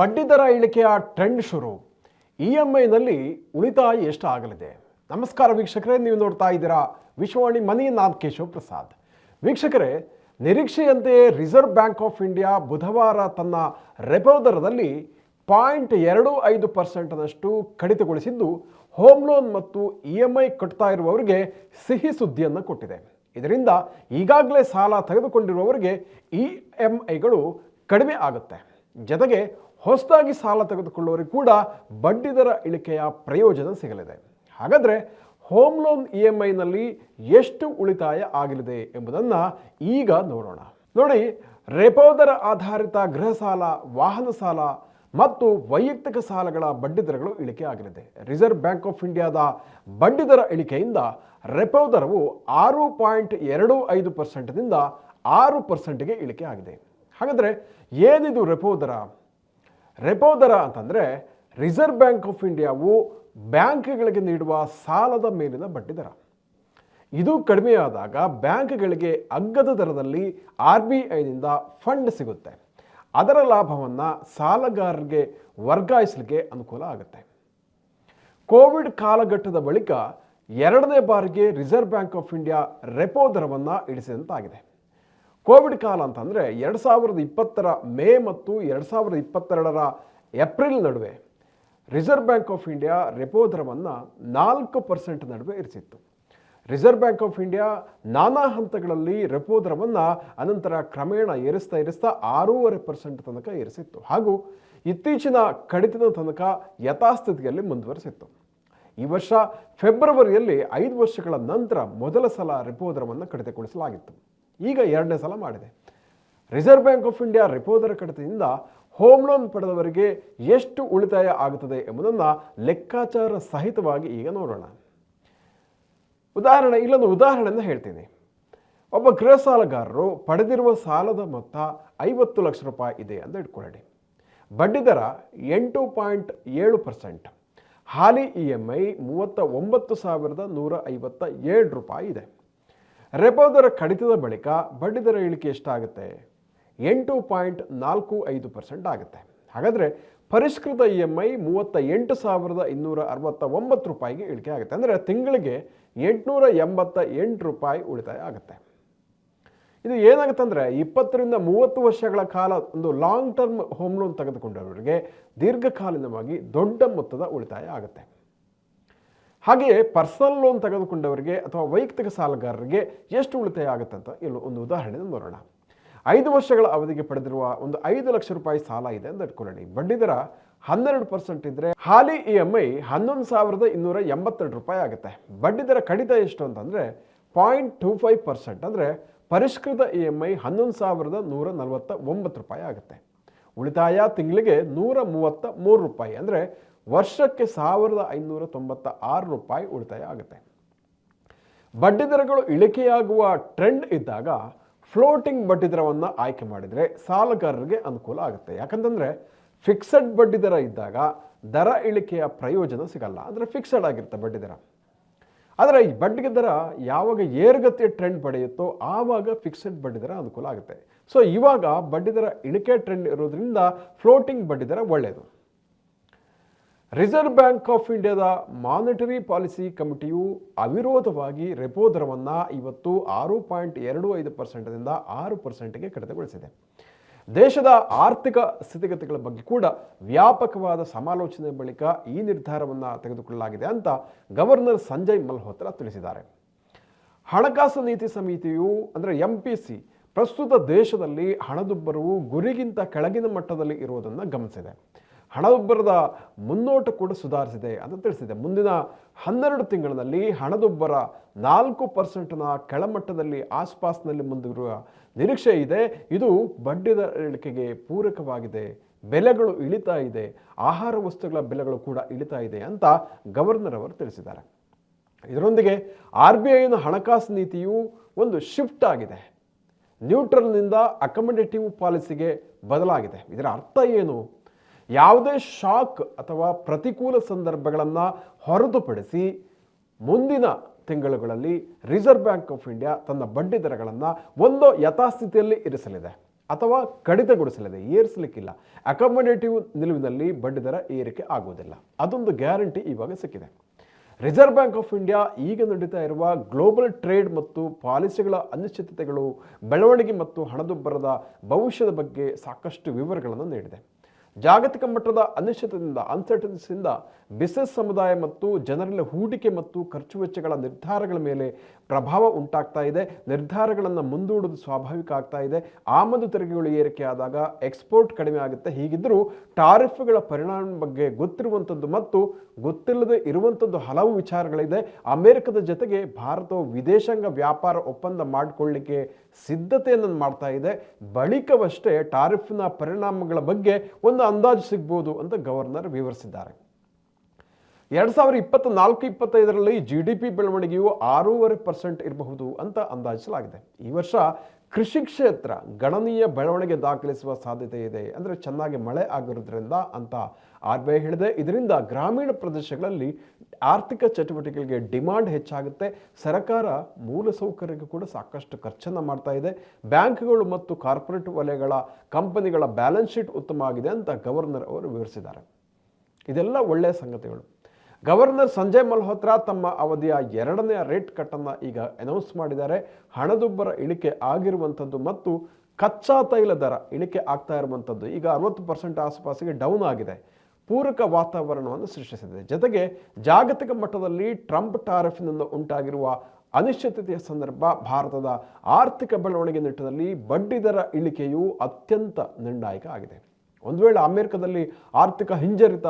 ಬಡ್ಡಿದರ ಇಳಿಕೆಯ ಟ್ರೆಂಡ್ ಶುರು. ಇ ಎಂ ಐನಲ್ಲಿ ಉಳಿತಾಯ ಎಷ್ಟು ಆಗಲಿದೆ ನಮಸ್ಕಾರ ವೀಕ್ಷಕರೇ, ನೀವು ನೋಡ್ತಾ ಇದ್ದೀರಾ ವಿಶ್ವವಾಣಿ ಮನಿ ನಾನ್ ಕೇಶವ್ ಪ್ರಸಾದ್. ವೀಕ್ಷಕರೇ, ನಿರೀಕ್ಷೆಯಂತೆಯೇ ರಿಸರ್ವ್ ಬ್ಯಾಂಕ್ ಆಫ್ ಇಂಡಿಯಾ ಬುಧವಾರ ತನ್ನ ರೆಪೋ ದರದಲ್ಲಿ ಪಾಯಿಂಟ್ ಎರಡು ಐದು ಪರ್ಸೆಂಟ್ನಷ್ಟು ಕಡಿತಗೊಳಿಸಿದ್ದು, ಹೋಮ್ ಲೋನ್ ಮತ್ತು ಇ ಎಂ ಐ ಕಟ್ತಾ ಇರುವವರಿಗೆ ಸಿಹಿ ಸುದ್ದಿಯನ್ನು ಕೊಟ್ಟಿದೆ. ಇದರಿಂದ ಈಗಾಗಲೇ ಸಾಲ ತೆಗೆದುಕೊಂಡಿರುವವರಿಗೆ ಇ ಎಂ ಐಗಳು ಕಡಿಮೆ ಆಗುತ್ತೆ. ಜೊತೆಗೆ ಹೊಸದಾಗಿ ಸಾಲ ತೆಗೆದುಕೊಳ್ಳುವವರಿಗೆ ಕೂಡ ಬಡ್ಡಿದರ ಇಳಿಕೆಯ ಪ್ರಯೋಜನ ಸಿಗಲಿದೆ. ಹಾಗಾದರೆ ಹೋಮ್ ಲೋನ್ ಇ ಎಂ ಐನಲ್ಲಿ ಎಷ್ಟು ಉಳಿತಾಯ ಆಗಲಿದೆ ಎಂಬುದನ್ನು ಈಗ ನೋಡೋಣ. ನೋಡಿ, ರೆಪೋ ದರ ಆಧಾರಿತ ಗೃಹ ಸಾಲ, ವಾಹನ ಸಾಲ ಮತ್ತು ವೈಯಕ್ತಿಕ ಸಾಲಗಳ ಬಡ್ಡಿದರಗಳು ಇಳಿಕೆ ಆಗಲಿದೆ. ರಿಸರ್ವ್ ಬ್ಯಾಂಕ್ ಆಫ್ ಇಂಡಿಯಾದ ಬಡ್ಡಿದರ ಇಳಿಕೆಯಿಂದ ರೆಪೋ ದರವು ಆರು ಪಾಯಿಂಟ್ ಎರಡು ಐದು ಪರ್ಸೆಂಟ್ನಿಂದ ಆರು ಪರ್ಸೆಂಟ್ಗೆ ಇಳಿಕೆ ಆಗಿದೆ. ಹಾಗಾದರೆ ಏನಿದು ರೆಪೋ ದರ? ರೆಪೋ ದರ ಅಂತಂದರೆ ರಿಸರ್ವ್ ಬ್ಯಾಂಕ್ ಆಫ್ ಇಂಡಿಯಾವು ಬ್ಯಾಂಕ್ಗಳಿಗೆ ನೀಡುವ ಸಾಲದ ಮೇಲಿನ ಬಡ್ಡಿ ದರ. ಇದು ಕಡಿಮೆಯಾದಾಗ ಬ್ಯಾಂಕ್ಗಳಿಗೆ ಅಗ್ಗದ ದರದಲ್ಲಿ ಆರ್ ಬಿ ಐನಿಂದ ಫಂಡ್ ಸಿಗುತ್ತೆ. ಅದರ ಲಾಭವನ್ನು ಸಾಲಗಾರರಿಗೆ ವರ್ಗಾಯಿಸಲಿಕ್ಕೆ ಅನುಕೂಲ ಆಗುತ್ತೆ. ಕೋವಿಡ್ ಕಾಲಘಟ್ಟದ ಬಳಿಕ ಎರಡನೇ ಬಾರಿಗೆ reserve bank of India repo ದರವನ್ನು ಇಳಿಸಿದಂತಾಗಿದೆ. ಕೋವಿಡ್ ಕಾಲ ಅಂತಂದರೆ ಎರಡು ಸಾವಿರದ ಇಪ್ಪತ್ತರ ಮೇ ಮತ್ತು ಎರಡು ಸಾವಿರದ ಇಪ್ಪತ್ತೆರಡರ ಏಪ್ರಿಲ್ ನಡುವೆ reserve bank of India repo ದರವನ್ನು ನಾಲ್ಕು ಪರ್ಸೆಂಟ್ ನಡುವೆ ಇರಿಸಿತ್ತು. ರಿಸರ್ವ್ ಬ್ಯಾಂಕ್ ಆಫ್ ಇಂಡಿಯಾ ನಾನಾ ಹಂತಗಳಲ್ಲಿ ರೆಪೋ ದರವನ್ನು ಅನಂತರ ಕ್ರಮೇಣ ಏರಿಸ್ತಾ ಏರಿಸ್ತಾ ಆರೂವರೆ ಪರ್ಸೆಂಟ್ ತನಕ ಏರಿಸಿತ್ತು. ಹಾಗೂ ಇತ್ತೀಚಿನ ಕಡಿತದ ತನಕ ಯಥಾಸ್ಥಿತಿಯಲ್ಲಿ ಮುಂದುವರಿಸಿತ್ತು. ಈ ವರ್ಷ ಫೆಬ್ರವರಿಯಲ್ಲಿ ಐದು ವರ್ಷಗಳ ನಂತರ ಮೊದಲ ಸಲ ರೆಪೋ ದರವನ್ನು ಕಡಿತಗೊಳಿಸಲಾಗಿತ್ತು. ಈಗ ಎರಡನೇ ಸಲ ಮಾಡಿದೆ. Reserve bank of India repo ದರ ಕಡಿತದಿಂದ ಹೋಮ್ ಲೋನ್ ಪಡೆದವರಿಗೆ ಎಷ್ಟು ಉಳಿತಾಯ ಆಗುತ್ತದೆ ಎಂಬುದನ್ನು ಲೆಕ್ಕಾಚಾರ ಸಹಿತವಾಗಿ ಈಗ ನೋಡೋಣ. ಉದಾಹರಣೆ, ಇಲ್ಲೊಂದು ಉದಾಹರಣೆಯನ್ನು ಹೇಳ್ತೀನಿ. ಒಬ್ಬ ಗೃಹ ಸಾಲಗಾರರು ಪಡೆದಿರುವ ಸಾಲದ ಮೊತ್ತ ಐವತ್ತು ಲಕ್ಷ ರೂಪಾಯಿ ಇದೆ ಅಂತ ಇಟ್ಕೊಳ್ಳಿ. ಬಡ್ಡಿ ದರ ಎಂಟು ಪಾಯಿಂಟ್ ಏಳು ಪರ್ಸೆಂಟ್. ಹಾಲಿ ಇ ಎಂ ಐ ಮೂವತ್ತ ಒಂಬತ್ತು ಸಾವಿರದ ನೂರ ಐವತ್ತ ಏಳು ರೂಪಾಯಿ ಇದೆ. ರೆಪೋ ದರ ಕಡಿತದ ಬಳಿಕ ಬಡ್ಡಿ ದರ ಇಳಿಕೆ ಎಷ್ಟಾಗುತ್ತೆ? ಎಂಟು ಪಾಯಿಂಟ್ ನಾಲ್ಕು ಐದು ಪರ್ಸೆಂಟ್ ಆಗುತ್ತೆ. ಹಾಗಾದರೆ ಪರಿಷ್ಕೃತ ಇ ಎಂ ಐ ಮೂವತ್ತ ಎಂಟು ಸಾವಿರದ ಇನ್ನೂರ ಅರವತ್ತ ಒಂಬತ್ತು ರೂಪಾಯಿಗೆ ಇಳಿಕೆ ಆಗುತ್ತೆ. ಅಂದರೆ ತಿಂಗಳಿಗೆ ಎಂಟುನೂರ ಎಂಬತ್ತ ಎಂಟು ರೂಪಾಯಿ ಉಳಿತಾಯ ಆಗುತ್ತೆ. ಇದು ಏನಾಗುತ್ತೆ ಅಂದರೆ ಇಪ್ಪತ್ತರಿಂದ ಮೂವತ್ತು ವರ್ಷಗಳ ಕಾಲ ಒಂದು ಲಾಂಗ್ ಟರ್ಮ್ ಹೋಮ್ ಲೋನ್ ತೆಗೆದುಕೊಂಡವರಿಗೆ ದೀರ್ಘಕಾಲೀನವಾಗಿ ದೊಡ್ಡ ಮೊತ್ತದ ಉಳಿತಾಯ ಆಗುತ್ತೆ. ಹಾಗೆಯೇ ಪರ್ಸನಲ್ ಲೋನ್ ತೆಗೆದುಕೊಂಡವರಿಗೆ ಅಥವಾ ವೈಯಕ್ತಿಕ ಸಾಲಗಾರರಿಗೆ ಎಷ್ಟು ಉಳಿತಾಯ ಆಗುತ್ತೆ ಅಂತ ಇಲ್ಲಿ ಒಂದು ಉದಾಹರಣೆ ನೋಡೋಣ. ಐದು ವರ್ಷಗಳ ಅವಧಿಗೆ ಪಡೆದಿರುವ ಒಂದು ಐದು ಲಕ್ಷ ರೂಪಾಯಿ ಸಾಲ ಇದೆ ಅಂತ ಇಟ್ಕೊಳ್ಳಿ. ಬಡ್ಡಿ ದರ ಹನ್ನೆರಡು ಪರ್ಸೆಂಟ್ ಇದ್ದರೆ ಹಾಲಿ ಇ ಎಂ ಐ ಹನ್ನೊಂದು ಸಾವಿರದ ಇನ್ನೂರ ಎಂಬತ್ತೆರಡು ರೂಪಾಯಿ ಆಗುತ್ತೆ. ಬಡ್ಡಿ ದರ ಕಡಿತ ಎಷ್ಟು ಅಂತಂದರೆ ಪಾಯಿಂಟ್ ಟೂ ಫೈವ್ ಪರ್ಸೆಂಟ್ ಅಂದರೆ ಪರಿಷ್ಕೃತ ಇ ಎಂ ಐ ಹನ್ನೊಂದು ಸಾವಿರದ ನೂರ ನಲವತ್ತ ಒಂಬತ್ತು ರೂಪಾಯಿ ಆಗುತ್ತೆ. ಉಳಿತಾಯ ತಿಂಗಳಿಗೆ ನೂರ ಮೂವತ್ತ ಮೂರು ರೂಪಾಯಿ ಅಂದರೆ ವರ್ಷಕ್ಕೆ ಸಾವಿರದ ಐನೂರ ತೊಂಬತ್ತ ಆರು ರೂಪಾಯಿ ಉಳಿತಾಯ ಆಗುತ್ತೆ. ಬಡ್ಡಿ ದರಗಳು ಇಳಿಕೆಯಾಗುವ ಟ್ರೆಂಡ್ ಇದ್ದಾಗ ಫ್ಲೋಟಿಂಗ್ ಬಡ್ಡಿ ದರವನ್ನು ಆಯ್ಕೆ ಮಾಡಿದರೆ ಸಾಲಗಾರರಿಗೆ ಅನುಕೂಲ ಆಗುತ್ತೆ. ಯಾಕಂತಂದರೆ ಫಿಕ್ಸಡ್ ಬಡ್ಡಿ ದರ ಇದ್ದಾಗ ದರ ಇಳಿಕೆಯ ಪ್ರಯೋಜನ ಸಿಗಲ್ಲ. ಅಂದರೆ ಫಿಕ್ಸಡ್ ಆಗಿರುತ್ತೆ ಬಡ್ಡಿ ದರ. ಆದರೆ ಈ ಬಡ್ಡಿಗೆ ದರ ಯಾವಾಗ ಏರುಗತಿಯ ಟ್ರೆಂಡ್ ಪಡೆಯುತ್ತೋ ಆವಾಗ ಫಿಕ್ಸೆಡ್ ಬಡ್ಡಿ ದರ ಅನುಕೂಲ ಆಗುತ್ತೆ. ಸೊ ಇವಾಗ ಬಡ್ಡಿ ದರ ಇಳಿಕೆ ಟ್ರೆಂಡ್ ಇರೋದ್ರಿಂದ ಫ್ಲೋಟಿಂಗ್ ಬಡ್ಡಿ ದರ ಒಳ್ಳೆಯದು ರಿಸರ್ವ್ ಬ್ಯಾಂಕ್ ಆಫ್ ಇಂಡಿಯಾದ ಮಾನಿಟರಿ ಪಾಲಿಸಿ ಕಮಿಟಿಯು ಅವಿರೋಧವಾಗಿ ರೆಪೋ ದರವನ್ನು ಇವತ್ತು ಆರು ಪಾಯಿಂಟ್ ಎರಡು ಐದು ಪರ್ಸೆಂಟ್ದಿಂದ ಆರು ಪರ್ಸೆಂಟ್ಗೆ ಕಡಿತಗೊಳಿಸಿದೆ. ದೇಶದ ಆರ್ಥಿಕ ಸ್ಥಿತಿಗತಿಗಳ ಬಗ್ಗೆ ಕೂಡ ವ್ಯಾಪಕವಾದ ಸಮಾಲೋಚನೆ ಬಳಿಕ ಈ ನಿರ್ಧಾರವನ್ನು ತೆಗೆದುಕೊಳ್ಳಲಾಗಿದೆ ಅಂತ ಗವರ್ನರ್ ಸಂಜಯ್ ಮಲ್ಹೋತ್ರಾ ತಿಳಿಸಿದ್ದಾರೆ. ಹಣಕಾಸು ನೀತಿ ಸಮಿತಿಯು, ಅಂದರೆ ಎಂ ಪಿ ಸಿ ಪ್ರಸ್ತುತ ದೇಶದಲ್ಲಿ ಹಣದುಬ್ಬರವು ಗುರಿಗಿಂತ ಕೆಳಗಿನ ಮಟ್ಟದಲ್ಲಿ ಇರುವುದನ್ನು ಗಮನಿಸಿದೆ. ಹಣದುಬ್ಬರದ ಮುನ್ನೋಟ ಕೂಡ ಸುಧಾರಿಸಿದೆ ಅಂತ ತಿಳಿಸಿದೆ. ಮುಂದಿನ ಹನ್ನೆರಡು ತಿಂಗಳಿನಲ್ಲಿ ಹಣದುಬ್ಬರ ನಾಲ್ಕು ಪರ್ಸೆಂಟ್ನ ಕೆಳಮಟ್ಟದಲ್ಲಿ ಆಸ್ಪಾಸ್ನಲ್ಲಿ ಮುಂದಿರುವ ನಿರೀಕ್ಷೆ ಇದೆ. ಇದು ಬಡ್ಡಿದ ಇಳಿಕೆಗೆ ಪೂರಕವಾಗಿದೆ. ಬೆಲೆಗಳು ಇಳಿತಾ ಇದೆ. ಆಹಾರ ವಸ್ತುಗಳ ಬೆಲೆಗಳು ಕೂಡ ಇಳಿತಾ ಇದೆ ಅಂತ ಗವರ್ನರ್ ಅವರು ತಿಳಿಸಿದ್ದಾರೆ. ಇದರೊಂದಿಗೆ ಆರ್ ಬಿ ಐನ ಹಣಕಾಸು ನೀತಿಯು ಒಂದು ಶಿಫ್ಟ್ ಆಗಿದೆ. ನ್ಯೂಟ್ರಲ್ನಿಂದ ಅಕಮಡೇಟಿವ್ ಪಾಲಿಸಿಗೆ ಬದಲಾಗಿದೆ. ಇದರ ಅರ್ಥ ಏನು? ಯಾವುದೇ ಶಾಕ್ ಅಥವಾ ಪ್ರತಿಕೂಲ ಸಂದರ್ಭಗಳನ್ನು ಹೊರತುಪಡಿಸಿ ಮುಂದಿನ ತಿಂಗಳುಗಳಲ್ಲಿ ರಿಸರ್ವ್ ಬ್ಯಾಂಕ್ ಆಫ್ ಇಂಡಿಯಾ ತನ್ನ ಬಡ್ಡಿ ದರಗಳನ್ನು ಒಂದು ಯಥಾಸ್ಥಿತಿಯಲ್ಲಿ ಇರಿಸಲಿದೆ ಅಥವಾ ಕಡಿತಗೊಳಿಸಲಿದೆ, ಏರಿಸಲಿಕ್ಕಿಲ್ಲ. ಅಕಾಮಡೇಟಿವ್ ನಿಲುವಿನಲ್ಲಿ ಬಡ್ಡಿ ದರ ಏರಿಕೆ ಆಗುವುದಿಲ್ಲ. ಅದೊಂದು ಗ್ಯಾರಂಟಿ ಇವಾಗ ಸಿಕ್ಕಿದೆ. ರಿಸರ್ವ್ ಬ್ಯಾಂಕ್ ಆಫ್ ಇಂಡಿಯಾ ಈಗ ನಡೀತಾ ಇರುವ ಗ್ಲೋಬಲ್ ಟ್ರೇಡ್ ಮತ್ತು ಪಾಲಿಸಿಗಳ ಅನಿಶ್ಚಿತತೆಗಳು, ಬೆಳವಣಿಗೆ ಮತ್ತು ಹಣದುಬ್ಬರದ ಭವಿಷ್ಯದ ಬಗ್ಗೆ ಸಾಕಷ್ಟು ವಿವರಗಳನ್ನು ನೀಡಿದೆ. ಜಾಗತಿಕ ಮಟ್ಟದ ಅನಿಶ್ಚಿತದಿಂದ ಅನ್ಸರ್ಟನ್ಸಿಂದ ಬಿಸಿನೆಸ್ ಸಮುದಾಯ ಮತ್ತು ಜನರಲ್ಲಿ ಹೂಡಿಕೆ ಮತ್ತು ಖರ್ಚು ವೆಚ್ಚಗಳ ನಿರ್ಧಾರಗಳ ಮೇಲೆ ಪ್ರಭಾವ ಉಂಟಾಗ್ತಾ ಇದೆ, ನಿರ್ಧಾರಗಳನ್ನು ಮುಂದೂಡುವುದು ಸ್ವಾಭಾವಿಕ ಆಗ್ತಾ ಇದೆ. ಆಮದು ತೆರಿಗೆಗಳು ಏರಿಕೆ ಆದಾಗ ಎಕ್ಸ್ಪೋರ್ಟ್ ಕಡಿಮೆ ಆಗುತ್ತೆ. ಹೀಗಿದ್ದರೂ ಟಾರಿಫ್ಗಳ ಪರಿಣಾಮ ಬಗ್ಗೆ ಗೊತ್ತಿರುವಂಥದ್ದು ಮತ್ತು ಗೊತ್ತಿಲ್ಲದೆ ಇರುವಂಥದ್ದು ಹಲವು ವಿಚಾರಗಳಿದೆ. ಅಮೆರಿಕದ ಜೊತೆಗೆ ಭಾರತವು ವಿದೇಶಾಂಗ ವ್ಯಾಪಾರ ಒಪ್ಪಂದ ಮಾಡಿಕೊಳ್ಳಿಕ್ಕೆ ಸಿದ್ಧತೆಯನ್ನು ಮಾಡ್ತಾ ಇದೆ. ಬಳಿಕವಷ್ಟೇ ಟಾರಿಫ್ನ ಪರಿಣಾಮಗಳ ಬಗ್ಗೆ ಒಂದು ಅಂದಾಜು ಸಿಗ್ಬೋದು ಅಂತ ಗವರ್ನರ್ ವಿವರಿಸಿದ್ದಾರೆ. ಎರಡು ಸಾವಿರ ಇಪ್ಪತ್ತ ನಾಲ್ಕು ಇಪ್ಪತ್ತೈದರಲ್ಲಿ ಜಿ ಡಿ ಪಿ ಬೆಳವಣಿಗೆಯು ಆರೂವರೆ ಪರ್ಸೆಂಟ್ ಇರಬಹುದು ಅಂತ ಅಂದಾಜಿಸಲಾಗಿದೆ. ಈ ವರ್ಷ ಕೃಷಿ ಕ್ಷೇತ್ರ ಗಣನೀಯ ಬೆಳವಣಿಗೆ ದಾಖಲಿಸುವ ಸಾಧ್ಯತೆ ಇದೆ ಅಂದರೆ ಚೆನ್ನಾಗಿ ಮಳೆ ಆಗಿರೋದ್ರಿಂದ ಅಂತ ಆರ್ ಬಿ ಐ ಹೇಳಿದೆ. ಇದರಿಂದ ಗ್ರಾಮೀಣ ಪ್ರದೇಶಗಳಲ್ಲಿ ಆರ್ಥಿಕ ಚಟುವಟಿಕೆಗಳಿಗೆ ಡಿಮಾಂಡ್ ಹೆಚ್ಚಾಗುತ್ತೆ. ಸರ್ಕಾರ ಮೂಲಸೌಕರ್ಯಕ್ಕೆ ಕೂಡ ಸಾಕಷ್ಟು ಖರ್ಚನ್ನು ಮಾಡ್ತಾ ಇದೆ. ಬ್ಯಾಂಕ್ಗಳು ಮತ್ತು ಕಾರ್ಪೊರೇಟ್ ವಲಯಗಳ ಕಂಪನಿಗಳ ಬ್ಯಾಲೆನ್ಸ್ ಶೀಟ್ ಉತ್ತಮ ಆಗಿದೆ ಅಂತ ಗವರ್ನರ್ ಅವರು ವಿವರಿಸಿದ್ದಾರೆ. ಇದೆಲ್ಲ ಒಳ್ಳೆಯ ಸಂಗತಿಗಳು. ಗವರ್ನರ್ ಸಂಜಯ್ ಮಲ್ಹೋತ್ರಾ ತಮ್ಮ ಅವಧಿಯ ಎರಡನೇ ರೇಟ್ ಕಟ್ಟನ್ನು ಈಗ ಅನೌನ್ಸ್ ಮಾಡಿದ್ದಾರೆ. ಹಣದುಬ್ಬರ ಇಳಿಕೆ ಆಗಿರುವಂಥದ್ದು ಮತ್ತು ಕಚ್ಚಾ ತೈಲ ದರ ಇಳಿಕೆ ಆಗ್ತಾ ಇರುವಂಥದ್ದು ಈಗ ಅರವತ್ತು ಪರ್ಸೆಂಟ್ ಆಸುಪಾಸಿಗೆ ಡೌನ್ ಆಗಿದೆ. ಪೂರಕ ವಾತಾವರಣವನ್ನು ಸೃಷ್ಟಿಸಿದೆ. ಜೊತೆಗೆ ಜಾಗತಿಕ ಮಟ್ಟದಲ್ಲಿ ಟ್ರಂಪ್ ಟಾರಿಫ್ನಿಂದ ಉಂಟಾಗಿರುವ ಅನಿಶ್ಚಿತತೆಯ ಸಂದರ್ಭ ಭಾರತದ ಆರ್ಥಿಕ ಬೆಳವಣಿಗೆ ನಿಟ್ಟಿನಲ್ಲಿ ಬಡ್ಡಿ ದರ ಇಳಿಕೆಯು ಅತ್ಯಂತ ನಿರ್ಣಾಯಕ ಆಗಿದೆ. ಒಂದು ವೇಳೆ ಅಮೆರಿಕದಲ್ಲಿ ಆರ್ಥಿಕ ಹಿಂಜರಿತ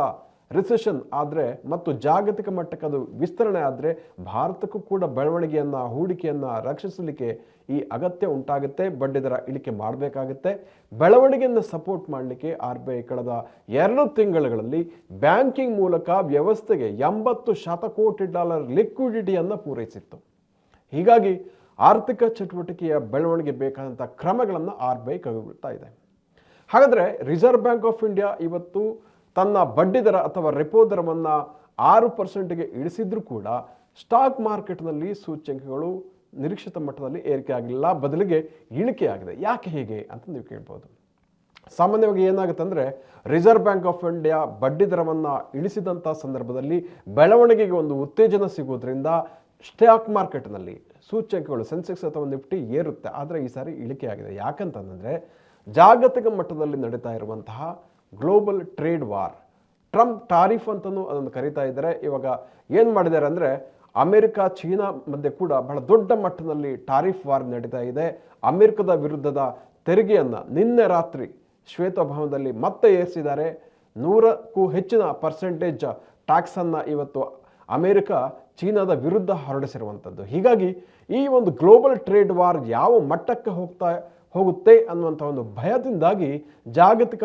ರಿಸೆಷನ್ ಆದರೆ ಮತ್ತು ಜಾಗತಿಕ ಮಟ್ಟಕ್ಕೆ ಅದು ವಿಸ್ತರಣೆ ಆದರೆ ಭಾರತಕ್ಕೂ ಕೂಡ ಬೆಳವಣಿಗೆಯನ್ನು, ಹೂಡಿಕೆಯನ್ನು ರಕ್ಷಿಸಲಿಕ್ಕೆ ಈ ಅಗತ್ಯ ಉಂಟಾಗುತ್ತೆ. ಬಡ್ಡಿ ದರ ಇಳಿಕೆ ಮಾಡಬೇಕಾಗುತ್ತೆ. ಬೆಳವಣಿಗೆಯನ್ನು ಸಪೋರ್ಟ್ ಮಾಡಲಿಕ್ಕೆ ಆರ್ ಬಿ ಐ ಕಳೆದ ಎರಡು ತಿಂಗಳುಗಳಲ್ಲಿ ಬ್ಯಾಂಕಿಂಗ್ ಮೂಲಕ ವ್ಯವಸ್ಥೆಗೆ ಎಂಬತ್ತು ಶತಕೋಟಿ ಡಾಲರ್ ಲಿಕ್ವಿಡಿಟಿಯನ್ನು ಪೂರೈಸಿತ್ತು. ಹೀಗಾಗಿ ಆರ್ಥಿಕ ಚಟುವಟಿಕೆಯ ಬೆಳವಣಿಗೆ ಬೇಕಾದಂಥ ಕ್ರಮಗಳನ್ನು ಆರ್ ಬಿ ಐ ಕೈಗೊಳ್ತಾ ಇದೆ. ಹಾಗಾದರೆ ರಿಸರ್ವ್ ಬ್ಯಾಂಕ್ ಆಫ್ ಇಂಡಿಯಾ ಇವತ್ತು ತನ್ನ ಬಡ್ಡಿದರ ಅಥವಾ ರೆಪೋ ದರವನ್ನು ಆರು ಪರ್ಸೆಂಟ್ಗೆ ಇಳಿಸಿದ್ರೂ ಕೂಡ ಸ್ಟಾಕ್ ಮಾರ್ಕೆಟ್ನಲ್ಲಿ ಸೂಚ್ಯಂಕಗಳು ನಿರೀಕ್ಷಿತ ಮಟ್ಟದಲ್ಲಿ ಏರಿಕೆ ಆಗಲಿಲ್ಲ ಬದಲಿಗೆ ಇಳಿಕೆ ಆಗಿದೆ. ಯಾಕೆ ಹೀಗೆ ಅಂತ ನೀವು ಕೇಳ್ಬೋದು. ಸಾಮಾನ್ಯವಾಗಿ ಏನಾಗುತ್ತೆ ಅಂದರೆ ರಿಸರ್ವ್ ಬ್ಯಾಂಕ್ ಆಫ್ ಇಂಡಿಯಾ ಬಡ್ಡಿ ದರವನ್ನು ಇಳಿಸಿದಂಥ ಸಂದರ್ಭದಲ್ಲಿ ಬೆಳವಣಿಗೆಗೆ ಒಂದು ಉತ್ತೇಜನ ಸಿಗೋದ್ರಿಂದ ಸ್ಟಾಕ್ ಮಾರ್ಕೆಟ್ನಲ್ಲಿ ಸೂಚ್ಯಂಕಗಳು ಸೆನ್ಸೆಕ್ಸ್ ಅಥವಾ ನಿಫ್ಟಿ ಏರುತ್ತೆ. ಆದರೆ ಈ ಸಾರಿ ಇಳಿಕೆ ಆಗಿದೆ. ಯಾಕಂತಂದರೆ ಜಾಗತಿಕ ಮಟ್ಟದಲ್ಲಿ ನಡೀತಾ ಇರುವಂತಹ global trade war Trump tariff ಅಂತಲೂ ಅದನ್ನು ಕರೀತಾ ಇದ್ದಾರೆ. ಇವಾಗ ಏನು ಮಾಡಿದ್ದಾರೆ ಅಂದರೆ ಅಮೆರಿಕ, ಚೀನಾ ಮಧ್ಯೆ ಕೂಡ ಬಹಳ ದೊಡ್ಡ ಮಟ್ಟದಲ್ಲಿ ಟಾರಿಫ್ ವಾರ್ ನಡೀತಾ ಇದೆ. ಅಮೆರಿಕದ ವಿರುದ್ಧದ ತೆರಿಗೆಯನ್ನು ನಿನ್ನೆ ರಾತ್ರಿ ಶ್ವೇತಭವನದಲ್ಲಿ ಮತ್ತೆ ಏರಿಸಿದ್ದಾರೆ. ನೂರಕ್ಕೂ ಹೆಚ್ಚಿನ ಪರ್ಸೆಂಟೇಜ್ ಟ್ಯಾಕ್ಸನ್ನು ಇವತ್ತು ಅಮೆರಿಕ, ಚೀನಾದ ವಿರುದ್ಧ ಹೊರಡಿಸಿರುವಂಥದ್ದು ಹೀಗಾಗಿ ಈ ಒಂದು ಗ್ಲೋಬಲ್ ಟ್ರೇಡ್ ವಾರ್ ಯಾವ ಮಟ್ಟಕ್ಕೆ ಹೋಗ್ತಾ ಹೋಗುತ್ತೆ ಅನ್ನುವಂಥ ಒಂದು ಭಯದಿಂದಾಗಿ ಜಾಗತಿಕ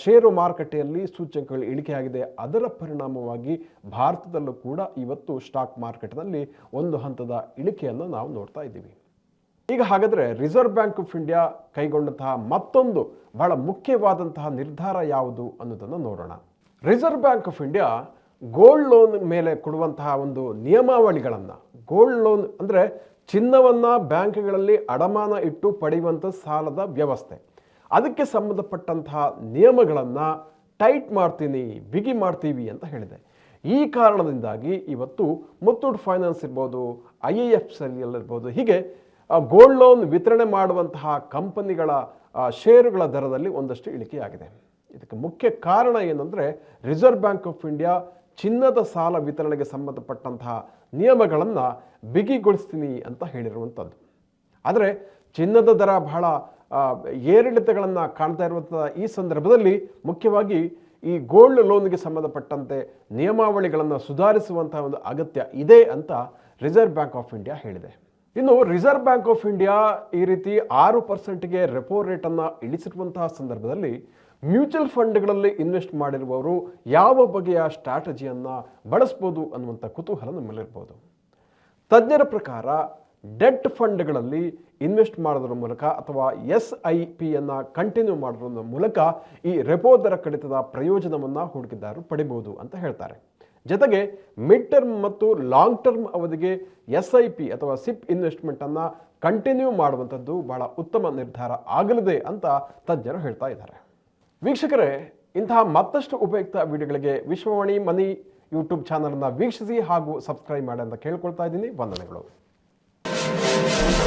ಷೇರು ಮಾರುಕಟ್ಟೆಯಲ್ಲಿ ಸೂಚ್ಯಂಕಗಳು ಇಳಿಕೆಯಾಗಿದೆ. ಅದರ ಪರಿಣಾಮವಾಗಿ ಭಾರತದಲ್ಲೂ ಕೂಡ ಇವತ್ತು ಸ್ಟಾಕ್ ಮಾರ್ಕೆಟ್ನಲ್ಲಿ ಒಂದು ಹಂತದ ಇಳಿಕೆಯನ್ನು ನಾವು ನೋಡ್ತಾ ಇದ್ದೀವಿ. ಈಗ ಹಾಗಾದರೆ ರಿಸರ್ವ್ ಬ್ಯಾಂಕ್ ಆಫ್ ಇಂಡಿಯಾ ಕೈಗೊಂಡಂತಹ ಮತ್ತೊಂದು ಬಹಳ ಮುಖ್ಯವಾದಂತಹ ನಿರ್ಧಾರ ಯಾವುದು ಅನ್ನೋದನ್ನು ನೋಡೋಣ. Reserve bank of India gold loan ಮೇಲೆ ಕೊಡುವಂತಹ ಒಂದು ನಿಯಮಾವಳಿಗಳನ್ನು ಗೋಲ್ಡ್ ಲೋನ್ ಅಂದರೆ ಚಿನ್ನವನ್ನು ಬ್ಯಾಂಕ್ಗಳಲ್ಲಿ ಅಡಮಾನ ಇಟ್ಟು ಪಡೆಯುವಂಥ ಸಾಲದ ವ್ಯವಸ್ಥೆ. ಅದಕ್ಕೆ ಸಂಬಂಧಪಟ್ಟಂತಹ ನಿಯಮಗಳನ್ನು ಟೈಟ್ ಮಾಡ್ತೀನಿ, ಬಿಗಿ ಮಾಡ್ತೀವಿ ಅಂತ ಹೇಳಿದೆ. ಈ ಕಾರಣದಿಂದಾಗಿ ಇವತ್ತು ಮುತ್ತೂಟ್ ಫೈನಾನ್ಸ್ ಇರ್ಬೋದು, ಐ ಎ ಎಫ್ ಇರ್ಬೋದು ಹೀಗೆ ಗೋಲ್ಡ್ ಲೋನ್ ವಿತರಣೆ ಮಾಡುವಂತಹ ಕಂಪನಿಗಳ ಷೇರುಗಳ ದರದಲ್ಲಿ ಒಂದಷ್ಟು ಇಳಿಕೆಯಾಗಿದೆ. ಇದಕ್ಕೆ ಮುಖ್ಯ ಕಾರಣ ಏನಂದರೆ, ರಿಸರ್ವ್ ಬ್ಯಾಂಕ್ ಆಫ್ ಇಂಡಿಯಾ ಚಿನ್ನದ ಸಾಲ ವಿತರಣೆಗೆ ಸಂಬಂಧಪಟ್ಟಂತಹ ನಿಯಮಗಳನ್ನು ಬಿಗಿಗೊಳಿಸ್ತೀನಿ ಅಂತ ಹೇಳಿರುವಂಥದ್ದು. ಆದರೆ ಚಿನ್ನದ ದರ ಬಹಳ ಏರಿಳಿತಗಳನ್ನು ಕಾಣ್ತಾ ಇರುವಂಥ ಈ ಸಂದರ್ಭದಲ್ಲಿ ಮುಖ್ಯವಾಗಿ ಈ ಗೋಲ್ಡ್ ಲೋನ್ಗೆ ಸಂಬಂಧಪಟ್ಟಂತೆ ನಿಯಮಾವಳಿಗಳನ್ನು ಸುಧಾರಿಸುವಂತಹ ಒಂದು ಅಗತ್ಯ ಇದೆ ಅಂತ ರಿಸರ್ವ್ ಬ್ಯಾಂಕ್ ಆಫ್ ಇಂಡಿಯಾ ಹೇಳಿದೆ. ಇನ್ನು ರಿಸರ್ವ್ ಬ್ಯಾಂಕ್ ಆಫ್ ಇಂಡಿಯಾ ಈ ರೀತಿ ಆರು ಪರ್ಸೆಂಟ್ಗೆ ರೆಪೋ ರೇಟನ್ನು ಇಳಿಸಿರುವಂತಹ ಸಂದರ್ಭದಲ್ಲಿ ಮ್ಯೂಚುವಲ್ ಫಂಡ್ಗಳಲ್ಲಿ ಇನ್ವೆಸ್ಟ್ ಮಾಡಿರುವವರು ಯಾವ ಬಗೆಯ ಸ್ಟ್ರಾಟಜಿಯನ್ನು ಬಳಸ್ಬೋದು ಅನ್ನುವಂಥ ಕುತೂಹಲ ನಮ್ಮಲ್ಲಿರ್ಬೋದು. ತಜ್ಞರ ಪ್ರಕಾರ ಡೆಟ್ ಫಂಡ್ಗಳಲ್ಲಿ ಇನ್ವೆಸ್ಟ್ ಮಾಡೋದ್ರ ಮೂಲಕ ಅಥವಾ ಎಸ್ ಐ ಪಿಯನ್ನು ಕಂಟಿನ್ಯೂ ಮಾಡೋದ್ರ ಮೂಲಕ ಈ ರೆಪೋ ದರ ಕಡಿತದ ಪ್ರಯೋಜನವನ್ನು ಹೂಡಿಕೆದಾರರು ಪಡಿಬಹುದು ಅಂತ ಹೇಳ್ತಾರೆ. ಜೊತೆಗೆ ಮಿಡ್ ಟರ್ಮ್ ಮತ್ತು ಲಾಂಗ್ ಟರ್ಮ್ ಅವಧಿಗೆ ಎಸ್ ಐ ಪಿ ಅಥವಾ ಸಿಪ್ ಇನ್ವೆಸ್ಟ್ಮೆಂಟನ್ನು ಕಂಟಿನ್ಯೂ ಮಾಡುವಂಥದ್ದು ಬಹಳ ಉತ್ತಮ ನಿರ್ಧಾರ ಆಗಲಿದೆ ಅಂತ ತಜ್ಞರು ಹೇಳ್ತಾ ಇದ್ದಾರೆ. ವೀಕ್ಷಕರೇ, ಇಂತಹ ಮತ್ತಷ್ಟು ಉಪಯುಕ್ತ ವಿಡಿಯೋಗಳಿಗೆ ವಿಶ್ವವಾಣಿ ಮನಿ ಯೂಟ್ಯೂಬ್ ಚಾನಲ್ನ ವೀಕ್ಷಿಸಿ ಹಾಗೂ ಸಬ್ಸ್ಕ್ರೈಬ್ ಮಾಡಿ ಅಂತ ಕೇಳ್ಕೊಳ್ತಾ ಇದ್ದೀನಿ. ವಂದನೆಗಳು. Thank you.